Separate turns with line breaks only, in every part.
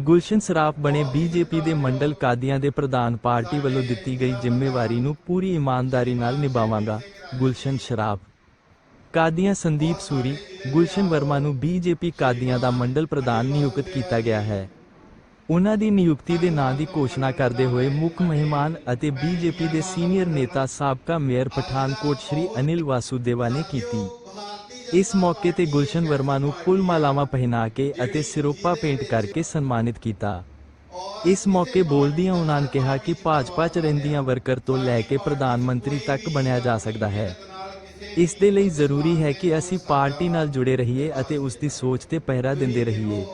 ਗੁਲਸ਼ਨ ਸਰਾਫ ਬਣੇ ਬੀਜੇਪੀ ਦੇ ਮੰਡਲ ਕਾਦੀਆਂ ਦੇ ਪ੍ਰਧਾਨ ਪਾਰਟੀ ਵੱਲੋਂ ਦਿੱਤੀ ਗਈ ਜ਼ਿੰਮੇਵਾਰੀ ਨੂੰ ਪੂਰੀ ਇਮਾਨਦਾਰੀ ਨਾਲ ਨਿਭਾਵਾਂਗਾ, ਗੁਲਸ਼ਨ ਸ਼ਰਾਫ। ਕਾਦੀਆਂ ਸੰਦੀਪ ਸੂਰੀ, ਗੁਲਸ਼ਨ ਵਰਮਾ ਨੂੰ ਬੀਜੇਪੀ ਕਾਦੀਆਂ ਦਾ ਮੰਡਲ ਪ੍ਰਧਾਨ ਨਿਯੁਕਤ ਕੀਤਾ ਗਿਆ ਹੈ। ਉਹਨਾਂ ਦੀ ਨਿਯੁਕਤੀ ਦੇ ਨਾਂ ਦੀ ਘੋਸ਼ਣਾ ਕਰਦੇ ਹੋਏ ਮੁੱਖ ਮਹਿਮਾਨ ਅਤੇ ਬੀਜੇਪੀ ਦੇ ਸੀਨੀਅਰ ਨੇਤਾ ਸਾਬਕਾ ਮੇਅਰ ਪਠਾਨਕੋਟ ਸ਼੍ਰੀ ਅਨਿਲ ਵਾਸੂਦੇਵਾ ਨੇ ਕੀਤੀ। ਇਸ ਮੌਕੇ ਤੇ ਗੁਲਸ਼ਨ ਵਰਮਾ ਨੂੰ ਫੁੱਲ ਮਾਲਾਵਾਂ ਪਹਿਨਾ ਕੇ ਅਤੇ ਸਿਰੋਪਾ ਪੇਂਟ ਕਰਕੇ ਸਨਮਾਨਿਤ ਕੀਤਾ। ਇਸ ਮੌਕੇ ਬੋਲਦਿਆਂ ਉਹਨਾਂ ਨੇ ਕਿਹਾ ਕਿ ਭਾਜਪਾ ਚ ਰਹਿੰਦੀਆਂ ਵਰਕਰ ਤੋਂ ਲੈ ਕੇ ਪ੍ਰਧਾਨ ਮੰਤਰੀ ਤੱਕ ਬਣਿਆ ਜਾ ਸਕਦਾ ਹੈ। ਇਸ ਦੇ ਲਈ ਜ਼ਰੂਰੀ ਹੈ ਕਿ ਅਸੀਂ ਪਾਰਟੀ ਨਾਲ ਜੁੜੇ ਰਹੀਏ ਅਤੇ ਉਸ ਦੀ ਸੋਚ ਤੇ ਪਹਿਰਾ ਦਿੰਦੇ ਰਹੀਏ।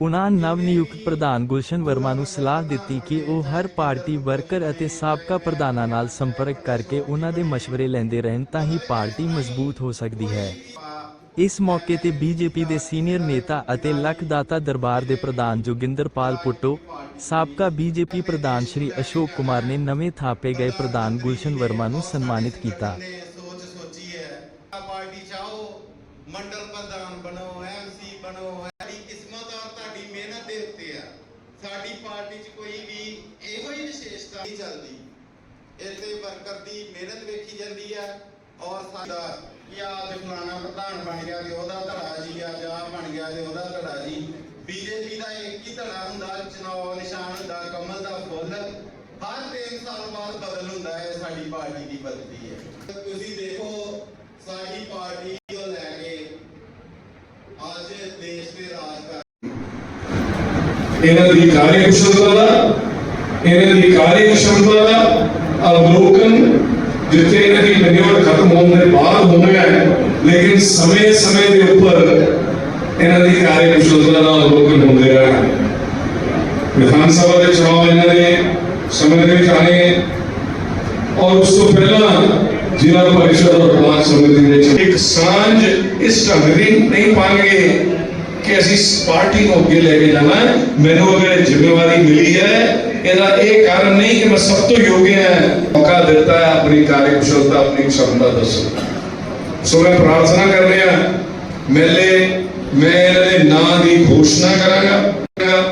ਉਨ੍ਹਾਂ ਨਵ ਪ੍ਰਧਾਨ ਗੁਲਸ਼ਨ ਵਰਮਾ ਨੂੰ ਸਲਾਹ ਦਿੱਤੀ ਕਿ ਉਹ ਹਰ ਪਾਰਟੀ ਵਰਕਰ ਅਤੇ ਸਾਬਕਾ ਪ੍ਰਧਾਨਾਂ ਨਾਲ ਸੰਪਰਕ ਕਰਕੇ ਉਹਨਾਂ ਦੇ مشਵਰੇ ਲੈਂਦੇ ਰਹਿਣ ਤਾਂ ਹੀ ਪਾਰਟੀ ਮਜ਼ਬੂਤ ਹੋ ਸਕਦੀ ਹੈ। ਇਸ ਮੌਕੇ ਤੇ ਬੀਜੇਪੀ ਦੇ ਸੀਨੀਅਰ ਨੇਤਾ ਅਤੇ ਲਖਦਾਤਾ ਦਰਬਾਰ ਦੇ ਪ੍ਰਧਾਨ ਜੋਗਿੰਦਰਪਾਲ ਪੁੱਟੋ, ਸਾਬਕਾ ਬੀਜੇਪੀ ਪ੍ਰਧਾਨ ਸ਼੍ਰੀ ਅਸ਼ੋਕ ਕੁਮਾਰ ਨੇ ਨਵੇਂ ਥਾਪੇ ਗਏ ਪ੍ਰਧਾਨ ਗੁਲਸ਼ਨ ਵਰਮਾ ਨੂੰ ਸਨਮਾਨਿਤ ਕੀਤਾ
ਨੇ ਸੋਚ ਸੋਚੀ ਹੈ ਆਹ ਪਾਰਟੀ ਚਾਹੋ ਮੰਡਲ ਪ੍ਰਧਾਨ ਬਣੋ ਐਮਸੀ ਬਣੋ ਸਾਡੀ ਕਿਸਮਤ ਔਰ ਤੁਹਾਡੀ ਮਿਹਨਤ ਦੇ ਉੱਤੇ ਆ ਸਾਡੀ ਪਾਰਟੀ 'ਚ ਕੋਈ ਵੀ ਇਹੋ ਹੀ ਵਿਸ਼ੇਸ਼ਤਾ ਨਹੀਂ ਚੱਲਦੀ। ਇੱਥੇ ਵਰਕਰ ਦੀ ਮਿਹਨਤ ਵੇਖੀ ਜਾਂਦੀ ਆ ਔਰ ਸਾਡਾ ਕਿ ਆਜ ਫਲਾਣਾ ਪ੍ਰਧਾਨ ਬਣ ਗਿਆ ਤੇ ਉਹਦਾ ਧੜਾ ਜੀ ਆ ਜਾ ਬਣ ਗਿਆ ਤੇ ਉਹਦਾ ਧੜਾ ਜੀ। ਬੀਜੇਪੀ ਦਾ ਇੱਕ ਹੀ ਧੜਾ ਹੁੰਦਾ ਚੁਣਾਵ ਨਿਸ਼ਾਨ ਹੁੰਦਾ, ਕਮਲ ਦਾ ਫੁੱਲ। ਹਰ 3 ਸਾਲ ਬਾਅਦ ਬਦਲ ਹੁੰਦਾ ਹੈ, ਸਾਡੀ ਪਾਰਟੀ ਦੀ ਬਦਲਦੀ ਹੈ। ਤੁਸੀਂ ਦੇਖੋ, ਸਾਡੀ ਪਾਰਟੀ ਤੋਂ ਲੈ ਕੇ ਅੱਜ ਦੇਸ਼ ਦੇ ਰਾਜ ਕਰ
ਇਹਨਾਂ ਦੀ ਕਾਰਜਕੁਸ਼ਲਤਾ ਦਾ ਇਹਨਾਂ ਦੀ ਕਾਰਜਕੁਸ਼ਲਤਾ ਦਾ ਅਵਲੋਕਨ ਜਿੱਥੇ ਇਹਨਾਂ ਦੀ ਟੈਨਿਓਰ ਖਤਮ ਹੋਣ ਦੇ ਬਾਅਦ ਹੋਣਾ ਹੈ ਲੇਕਿਨ ਸਮੇਂ ਸਮੇਂ ਦੇ ਉੱਪਰ ਇਹਨਾਂ ਦੀ ਕਾਰਜਕੁਸ਼ਲਤਾ ਦਾ ਅਵਲੋਕਨ ਹੁੰਦੇ ਰਿਹਾ ਵਿਧਾਨ ਸਭਾ ਦੇ ਚੁਣਾਵ ਇਹਨਾਂ ਨੇ ਸਮੇਂ ਦੇ ਵਿੱਚ ਆਏ ਔਰ ਉਸ ਤੋਂ ਪਹਿਲਾਂ ਜ਼ਿਲ੍ਹਾ ਪਰਿਸ਼ਦ ਔਰ ਬਲਾਕ ਸਮਿਤੀ ਦੇ ਵਿੱਚ ਇੱਕ ਸਾਂਝ ਇਸ ਢੰਗ ਦੀ ਨਹੀਂ ਪਾਣਗੇ ਕਿ ਅਸੀਂ ਇਸ ਪਾਰਟੀ ਨੂੰ ਅੱਗੇ ਲੈ ਕੇ ਜਾਣਾ ਹੈ। ਮੈਨੂੰ ਅਗਰ ਇਹ ਜ਼ਿੰਮੇਵਾਰੀ ਮਿਲੀ ਹੈ ਇਹਦਾ ਇਹ ਕਾਰਨ ਨਹੀਂ ਕਿ ਮੈਂ ਸਭ ਤੋਂ ਯੋਗ ਹਾਂ ਮੌਕਾ ਦਿੱਤਾ ਹੈ ਆਪਣੀ ਕਾਰਜਕੁਸ਼ਲਤਾ ਆਪਣੀ ਸ਼ਮਤਾ ਦੱਸੋ ਸੋ ਮੈਂ ਪ੍ਰਾਰਥਨਾ ਕਰ ਰਿਹਾ ਮੇਲੇ ਮੈਂ ਇਹਨਾਂ ਦੇ ਨਾਂ ਦੀ ਘੋਸ਼ਣਾ ਕਰਾਂਗਾ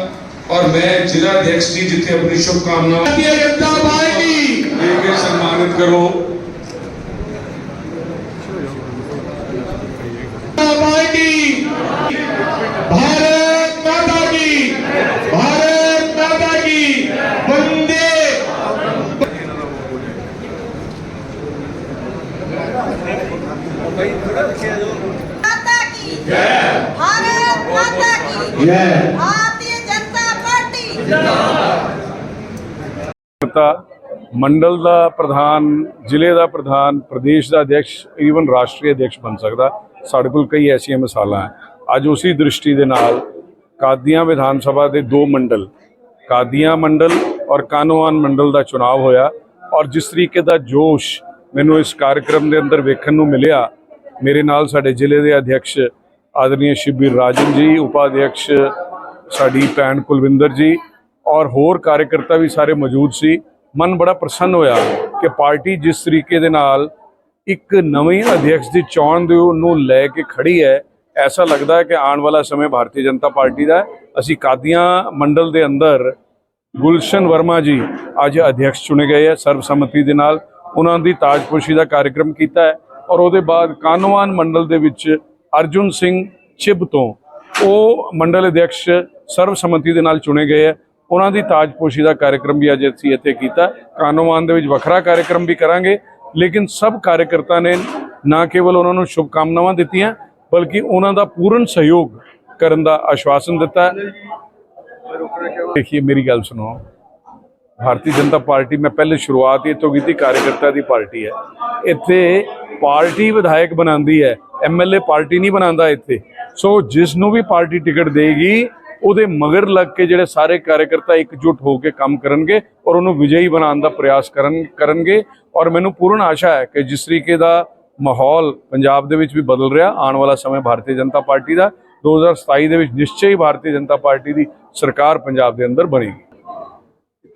ਔਰ ਮੈਂ ਜ਼ਿਲ੍ਹਾ ਅਧਿਕਾਰੀ ਜੀ ਜਿੱਥੇ ਆਪਣੀ ਸ਼ੁਭ
ਕਾਮਨਾਵਾਂ ਜਨਤਾ ਪਾਰਟੀ
ਦੇ ਕੇ ਸਨਮਾਨਿਤ ਕਰੋ
ਜੈ ਮੰਡਲ ਦਾ ਪ੍ਰਧਾਨ ਜ਼ਿਲ੍ਹੇ ਦਾ ਪ੍ਰਧਾਨ ਪ੍ਰਦੇਸ਼ ਦਾ ਅਧਿਕਸ਼ ਈਵਨ ਰਾਸ਼ਟਰੀ ਅਧਿਕਸ਼ ਬਣ ਸਕਦਾ ਸਾਡੇ ਕੋਲ ਕਈ ਐਸੀਆਂ ਮਿਸਾਲਾਂ ਹੈ ਅੱਜ ਉਸੇ ਦ੍ਰਿਸ਼ਟੀ ਦੇ ਨਾਲ ਕਾਦੀਆਂ ਵਿਧਾਨ ਸਭਾ ਦੇ ਦੋ ਮੰਡਲ ਕਾਦੀਆਂ ਮੰਡਲ ਔਰ ਕਾਨੂੰਨ ਮੰਡਲ ਦਾ ਚੋਣ ਹੋਇਆ ਔਰ ਜਿਸ ਤਰੀਕੇ ਦਾ ਜੋਸ਼ ਮੈਨੂੰ ਇਸ ਕਾਰਜਕ੍ਰਮ ਦੇ ਅੰਦਰ ਵੇਖਣ ਨੂੰ ਮਿਲਿਆ ਮੇਰੇ ਨਾਲ ਸਾਡੇ ਜ਼ਿਲ੍ਹੇ ਦੇ ਅਧਿਕਸ਼ ਆਦਰਨੀय ਸ਼ਿਬੀਰ ਰਾਜਨ ਜੀ ਉਪਾਧਿਕਸ਼ ਸਾਡੀ ਭੈਣ ਕੁਲਵਿੰਦਰ ਜੀ ਔਰ ਹੋਰ ਕਾਰਜਕਰਤਾ ਵੀ ਸਾਰੇ ਮੌਜੂਦ ਸੀ। ਮਨ ਬੜਾ ਪ੍ਰਸੰਨ ਹੋਇਆ ਕਿ ਪਾਰਟੀ ਜਿਸ ਤਰੀਕੇ ਦੇ ਨਾਲ ਇੱਕ ਨਵੇਂ ਅਧਿਕਸ਼ ਦੀ ਚੋਣ ਦੇ ਨੂੰ ਲੈ ਕੇ ਖੜੀ ਹੈ, ਐਸਾ ਲੱਗਦਾ ਹੈ ਕਿ ਆਉਣ ਵਾਲਾ ਸਮੇਂ ਭਾਰਤੀ ਜਨਤਾ ਪਾਰਟੀ ਦਾ ਅਸੀਂ ਕਾਦੀਆਂ ਮੰਡਲ ਦੇ ਅੰਦਰ ਗੁਲਸ਼ਨ ਵਰਮਾ ਜੀ ਅੱਜ ਅਧਿਕਸ਼ ਚੁਣੇ ਗਏ ਹੈ ਸਰਬਸੰਮਤੀ ਦੇ ਨਾਲ। ਉਹਨਾਂ ਦੀ ਤਾਜਪੋਸ਼ੀ ਦਾ ਕਾਰਜਕ੍ਰਮ ਕੀਤਾ ਹੈ ਔਰ ਉਹਦੇ ਬਾਅਦ ਕਾਨੋਆਨ ਮੰਡਲ ਦੇ ਵਿੱਚ ਅਰਜੁਨ ਸਿੰਘ ਚਿਬ ਤੋਂ। ਉਹ ਮੰਡਲ ਅਧਿਕਸ਼ ਸਰਬਸੰਮਤੀ ਦੇ ਨਾਲ ਚੁਣੇ ਗਏ ਹੈ। ਉਹਨਾਂ ਦੀ ਤਾਜਪੋਸ਼ੀ ਦਾ ਕਾਰਜਕ੍ਰਮ ਵੀ ਅੱਜ ਅਸੀਂ ਇੱਥੇ ਕੀਤਾ। ਕਾਨੋਆਨ ਦੇ ਵਿੱਚ ਵੱਖਰਾ ਕਾਰਜਕ੍ਰਮ ਵੀ ਕਰਾਂਗੇ। ਲੇਕਿਨ ਸਭ ਕਾਰਜਕਰਤਾ ਨੇ ਨਾ ਕੇਵਲ ਉਹਨਾਂ ਨੂੰ ਸ਼ੁਭਕਾਮਨਾਵਾਂ ਦਿੱਤੀਆਂ, ਬਲਕਿ ਉਹਨਾਂ ਦਾ ਪੂਰਨ ਸਹਿਯੋਗ ਕਰਨ ਦਾ ਆਸ਼ਵਾਸਨ ਦਿੱਤਾ। ਦੇਖੀਏ, ਮੇਰੀ ਗੱਲ ਸੁਣੋ। ਭਾਰਤੀ ਜਨਤਾ ਪਾਰਟੀ, ਮੈਂ ਪਹਿਲੇ ਸ਼ੁਰੂਆਤ ਹੀ ਇੱਥੋਂ ਕੀਤੀ ਕਾਰਜਕਰਤਾ ਦੀ ਪਾਰਟੀ ਹੈ। ਇੱਥੇ ਪਾਰਟੀ ਵਿਧਾਇਕ ਬਣਾਉਂਦੀ ਹੈ। ਐਮਐਲਏ ਪਾਰਟੀ ਨਹੀਂ ਬਣਾਉਂਦਾ ਇੱਥੇ। ਸੋ ਜਿਸ ਨੂੰ ਵੀ ਪਾਰਟੀ ਟਿਕਟ ਦੇਗੀ, ਉਹਦੇ ਮਗਰ ਲੱਗ ਕੇ ਜਿਹੜੇ ਸਾਰੇ ਕਾਰਜਕਰਤਾ ਇਕਜੁੱਟ ਹੋ ਕੇ ਕੰਮ ਕਰਨਗੇ ਔਰ ਉਹਨੂੰ ਵਿਜয়ੀ ਬਣਾਉਣ ਦਾ ਪ੍ਰਯਾਸ ਕਰਨ, ਕਰਨਗੇ। ਔਰ ਮੈਨੂੰ ਪੂਰਨ ਆਸ਼ਾ ਹੈ ਕਿ ਜਿਸ ਤਰੀਕੇ ਦਾ ਮਾਹੌਲ ਪੰਜਾਬ ਦੇ ਵਿੱਚ ਵੀ ਬਦਲ ਰਿਹਾ, ਆਉਣ ਵਾਲਾ ਸਮੇਂ ਭਾਰਤੀ ਜਨਤਾ ਪਾਰਟੀ ਦਾ 2027 ਦੇ ਵਿੱਚ ਨਿਸ਼ਚੈ ਹੀ ਭਾਰਤੀ ਜਨਤਾ ਪਾਰਟੀ ਦੀ ਸਰਕਾਰ ਪੰਜਾਬ ਦੇ ਅੰਦਰ ਬਣੇਗੀ।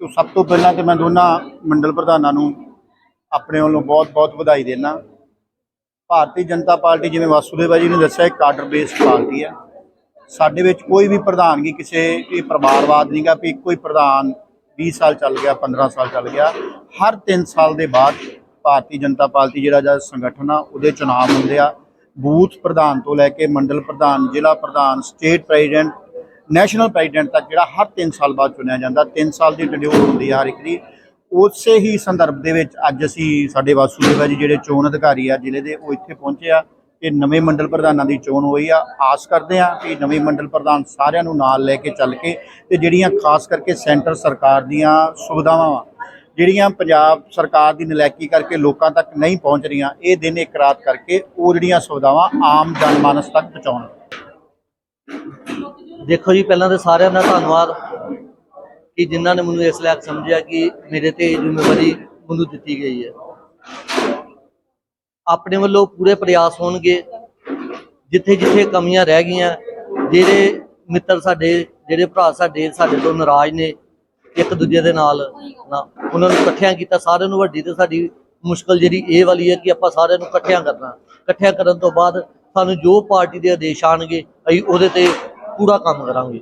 ਤੋਂ ਸਭ ਤੋਂ ਪਹਿਲਾਂ ਤੇ ਮੈਂ ਦੋਨਾਂ ਮੰਡਲ ਪ੍ਰਧਾਨਾਂ ਨੂੰ ਆਪਣੇ ਵੱਲੋਂ ਬਹੁਤ-ਬਹੁਤ ਵਧਾਈ ਦੇਣਾ ਭਾਰਤੀ ਜਨਤਾ ਪਾਰਟੀ ਜਿਵੇਂ ਵਾਸੂਦੇਵਾ ਜੀ ਨੇ ਦੱਸਿਆ ਇੱਕ ਕਾਡਰ ਬੇਸਡ ਪਾਰਟੀ ਹੈ। ਸਾਡੇ ਵਿੱਚ ਕੋਈ ਵੀ ਪ੍ਰਧਾਨਗੀ ਕਿਸੇ ਵੀ ਪਰਿਵਾਰਵਾਦ ਨਹੀਂਗਾ ਵੀ ਇੱਕੋ ਹੀ ਪ੍ਰਧਾਨ 20 ਸਾਲ ਚੱਲ ਗਿਆ 15 ਸਾਲ ਚੱਲ ਗਿਆ। ਹਰ 3 ਸਾਲ ਦੇ ਬਾਅਦ ਭਾਰਤੀ ਜਨਤਾ ਪਾਰਟੀ ਜਿਹੜਾ ਜਦ ਸੰਗਠਨ ਆ, ਉਹਦੇ ਚੁਣਾਵ ਹੁੰਦੇ ਆ। ਬੂਥ ਪ੍ਰਧਾਨ ਤੋਂ ਲੈ ਕੇ ਮੰਡਲ ਪ੍ਰਧਾਨ, ਜ਼ਿਲ੍ਹਾ ਪ੍ਰਧਾਨ, ਸਟੇਟ ਪ੍ਰੈਜ਼ੀਡੈਂਟ, ਨੈਸ਼ਨਲ ਪ੍ਰੈਜ਼ੀਡੈਂਟ ਤੱਕ ਜਿਹੜਾ ਹਰ 3 ਸਾਲ ਬਾਅਦ ਚੁਣਿਆ ਜਾਂਦਾ। 3 ਸਾਲ ਦੀ ਟਡਿਊਰ ਹੁੰਦੀ ਆ ਹਰ ਇੱਕ ਦੀ। ਉਸੇ ਹੀ ਸੰਦਰਭ ਦੇ ਵਿੱਚ ਅੱਜ ਅਸੀਂ ਸਾਡੇ ਵਾਸੂਦੇਵਾ ਜੀ ਜਿਹੜੇ ਚੋਣ ਅਧਿਕਾਰੀ ਆ ਜ਼ਿਲ੍ਹੇ ਦੇ, ਉਹ ਇੱਥੇ ਪਹੁੰਚੇ ਆ ਕਿ ਨਵੇਂ ਮੰਡਲ ਪ੍ਰਧਾਨਾਂ ਦੀ ਚੋਣ ਹੋਈ ਆ। ਆਸ ਕਰਦੇ ਆ ਕਿ ਨਵੇਂ ਮੰਡਲ ਪ੍ਰਧਾਨ ਸਾਰਿਆਂ ਨੂੰ ਨਾਲ ਲੈ ਕੇ ਚੱਲ ਕੇ ਤੇ ਜਿਹੜੀਆਂ ਖਾਸ ਕਰਕੇ ਸੈਂਟਰ ਸਰਕਾਰ ਦੀਆਂ ਸੁਵਿਧਾਵਾਂ ਜਿਹੜੀਆਂ ਪੰਜਾਬ ਸਰਕਾਰ ਦੀ ਨਲਾਇਕੀ ਕਰਕੇ ਲੋਕਾਂ ਤੱਕ ਨਹੀਂ ਪਹੁੰਚ ਰਹੀਆਂ, ਇਹ ਦਿਨ ਇੱਕ ਰਾਤ ਕਰਕੇ ਉਹ ਜਿਹੜੀਆਂ ਸੁਵਿਧਾਵਾਂ ਆਮ ਜਨਮਾਨਸ ਤੱਕ ਪਹੁੰਚਾਉਣ।
ਦੇਖੋ ਜੀ, ਪਹਿਲਾਂ ਤਾਂ ਸਾਰਿਆਂ ਦਾ ਧੰਨਵਾਦ। ਕਿ ਜਿਨ੍ਹਾਂ ਨੇ ਮੈਨੂੰ ਇਸ ਲਾਇਕ ਸਮਝਿਆ ਕਿ ਮੇਰੇ ਤੇ ਇਹ ਜ਼ਿੰਮੇਵਾਰੀ ਮੈਨੂੰ ਦਿੱਤੀ ਗਈ ਹੈ। ਆਪਣੇ ਵੱਲੋਂ ਪੂਰੇ ਪ੍ਰਯਾਸ ਹੋਣਗੇ ਜਿੱਥੇ ਜਿੱਥੇ ਕਮੀਆਂ ਰਹਿ ਗਈਆਂ, ਜਿਹੜੇ ਮਿੱਤਰ ਸਾਡੇ, ਜਿਹੜੇ ਭਰਾ ਸਾਡੇ ਸਾਡੇ ਤੋਂ ਨਾਰਾਜ਼ ਨੇ ਇੱਕ ਦੂਜੇ ਦੇ ਨਾਲ, ਨਾ, ਉਹਨਾਂ ਨੂੰ ਇਕੱਠਿਆਂ ਕੀਤਾ, ਸਾਰਿਆਂ ਨੂੰ ਵੱਡੀ ਤੇ ਸਾਡੀ ਮੁਸ਼ਕਲ ਜਿਹੜੀ ਇਹ ਵਾਲੀ ਹੈ ਕਿ ਆਪਾਂ ਸਾਰਿਆਂ ਨੂੰ ਇਕੱਠਿਆਂ ਕਰਨਾ। ਇਕੱਠਿਆਂ ਕਰਨ ਤੋਂ ਬਾਅਦ ਸਾਨੂੰ ਜੋ ਪਾਰਟੀ ਦੇ ਆਦੇਸ਼ ਆਣਗੇ ਅਸੀਂ ਉਹਦੇ ਤੇ ਪੂਰਾ ਕੰਮ ਕਰਾਂਗੇ।